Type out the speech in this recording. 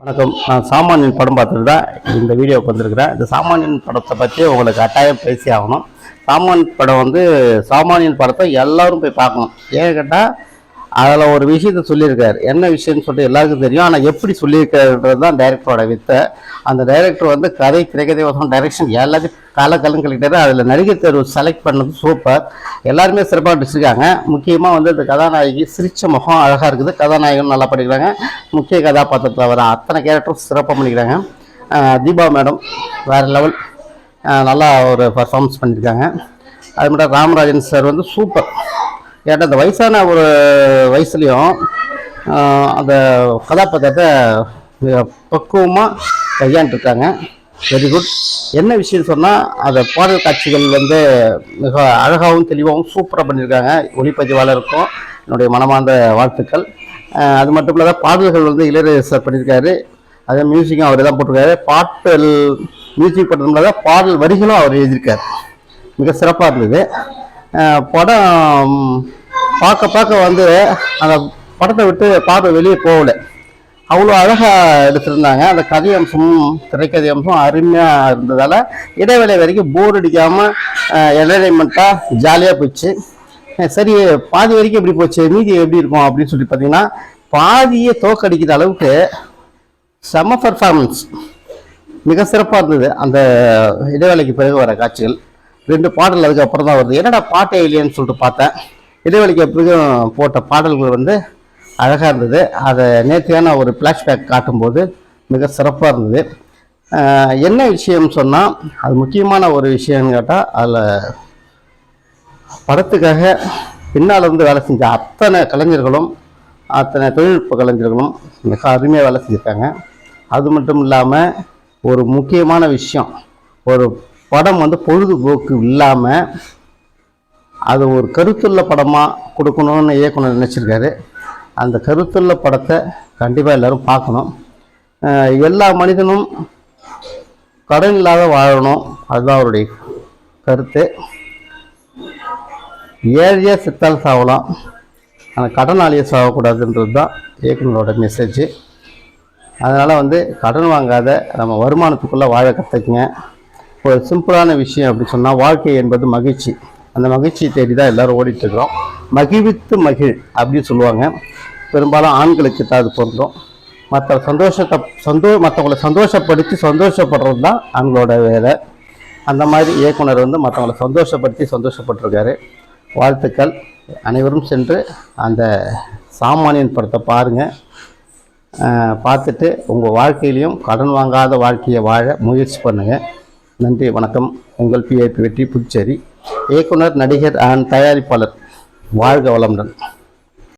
வணக்கம். நான் சாமானியன் படம் பார்த்துட்டு தான் இந்த வீடியோவுக்கு வந்திருக்கிறேன். இந்த சாமானியன் படத்தை பற்றி உங்களுக்கு கட்டாயம் பேசி ஆகணும். சாமானியன் படம் வந்து சாமானியன் படத்தை எல்லோரும் போய் பார்க்கணும். ஏன்னு கேட்டால் அதில் ஒரு விஷயத்த சொல்லியிருக்காரு. என்ன விஷயம்னு சொல்லிட்டு எல்லாருக்கும் தெரியும். ஆனால் எப்படி சொல்லியிருக்காருன்றது தான் டைரக்டரோட வித்தை. அந்த டைரக்டர் வந்து கதை திரைக்கதை வசம் டைரக்ஷன் எல்லாத்தையும் கால கலம் கழிக்கிறாரு அதில் நடிகர் தேர்வு செலக்ட் பண்ணது சூப்பர் எல்லாருமே சிறப்பாக நடிச்சிருக்காங்க. முக்கியமாக வந்து இந்த கதாநாயகி சிரிச்ச முகம் அழகாக இருக்குது. கதாநாயகன் நல்லா படிக்கிறாங்க முக்கிய கதாபாத்திரத்தில் வர அத்தனை கேரக்டரும் சிறப்பாக பண்ணிக்கிறாங்க. தீபா மேடம் வேறு லெவல் நல்லா ஒரு பர்ஃபார்மன்ஸ் பண்ணியிருக்காங்க அது மட்டும் ராமராஜன் சார் வந்து சூப்பர் ஏன்னா அந்த வயசான ஒரு வயசுலேயும் அந்த கதாபாத்திரத்தை மிக பக்குவமாக கையாண்டுருக்காங்க. வெரி குட் என்ன விஷயம் சொன்னால் அந்த பாடல் காட்சிகள் வந்து மிக அழகாகவும் தெளிவாகவும் சூப்பராக பண்ணியிருக்காங்க. ஒளிப்பதிவாளருக்கும் என்னுடைய மனமார்ந்த வாழ்த்துக்கள். அது மட்டும் இல்லாத பாடல்கள் வந்து இளையராஜா பண்ணியிருக்காரு. அதே மியூசிக்கும் அவர் தான் போட்டிருக்காரு. பாட்டல் மியூசிக் பண்ணுறதுனால பாடல் வரிகளும் அவர் எழுதியிருக்கார். மிக சிறப்பாக இருந்தது. படம் பார்க்க பார்க்க வந்து அந்த படத்தை விட்டு பார்வை வெளியே போகல. அவ்வளோ அழகாக எடுத்திருந்தாங்க. அந்த கதை அம்சமும் திரைக்கதை அம்சமும் அருமையாக இருந்ததால் இடைவேளை வரைக்கும் போர் அடிக்காமல் என்டர்டைன்மெண்ட்டாக ஜாலியாக போச்சு. சரி பாதி வரைக்கும் எப்படி போச்சு. மீதி எப்படி இருக்கும் அப்படின்னு சொல்லி பார்த்தீங்கன்னா பாதியை தோக்கடிக்கிற அளவுக்கு செம பர்ஃபார்மன்ஸ் மிக சிறப்பாக இருந்தது. அந்த இடைவேளைக்கு பிறகு வர காட்சிகள். ரெண்டு பாடல் அதுக்கப்புறம் தான் வருது. என்னடா பாட்டே இல்லையேன்னு சொல்லிட்டு பார்த்தேன். இடைவெளிக்கு பிறகு போட்ட பாடல்கள் வந்து அழகாக இருந்தது. அதை நேர்த்தியான ஒரு ஃப்ளாஷ்பேக் காட்டும்போது மிக சிறப்பாக இருந்தது. என்ன விஷயம் சொன்னால் அது முக்கியமான ஒரு விஷயம்னு கேட்டால் அதில் படத்துக்காக பின்னால் இருந்து வேலை செஞ்ச அத்தனை கலைஞர்களும் அத்தனை தொழில்நுட்ப கலைஞர்களும் மிக அருமையாக வேலை செஞ்சுருக்காங்க. அது மட்டும் இல்லாமல் ஒரு முக்கியமான விஷயம் ஒரு படம் வந்து பொழுதுபோக்கு இல்லாமல் அது ஒரு கருத்துள்ள படமாக கொடுக்கணும்னு இயக்குனர் நினச்சிருக்காரு. அந்த கருத்துள்ள படத்தை கண்டிப்பாக எல்லோரும் பார்க்கணும். எல்லா மனிதனும் கடன் இல்லாத வாழணும். அதுதான் அவருடைய கருத்து. ஏழையாக செத்தால் சாவலாம். ஆனால் கடனாளியை சாகக்கூடாதுன்றது தான் இயக்குனரோட மெசேஜ் அதனால் வந்து கடன் வாங்காத நம்ம வருமானத்துக்குள்ளே வாழ கற்றுக்குங்க ஒரு சிம்பிளான விஷயம் அப்படின்னு சொன்னால் வாழ்க்கை என்பது மகிழ்ச்சி. அந்த மகிழ்ச்சியை தேடி தான் எல்லோரும் ஓடிட்டுருக்கிறோம். மகிழ்வித்து மகிழ் அப்படின்னு சொல்லுவாங்க. பெரும்பாலும் ஆண்களுக்கு தான் அது பொருந்தும். மற்ற சந்தோஷத்தை சந்தோ மற்றவங்களை சந்தோஷப்படுத்தி சந்தோஷப்படுறது தான் ஆண்களோட வேலை. அந்த மாதிரி இயக்குனர் வந்து மற்றவங்களை சந்தோஷப்படுத்தி சந்தோஷப்பட்டிருக்காரு. வாழ்த்துக்கள். அனைவரும் சென்று அந்த சாமானியன் படத்தை பாருங்கள் பார்த்துட்டு உங்கள் வாழ்க்கையிலையும் கடன் வாங்காத வாழ்க்கையை வாழ முயற்சி பண்ணுங்கள் நன்றி வணக்கம். உங்கள் பிஐபி வெற்றி புதுச்சேரி. இயக்குனர் நடிகர் அண்ட் தயாரிப்பாளர் வாழ்க வளமுடன்.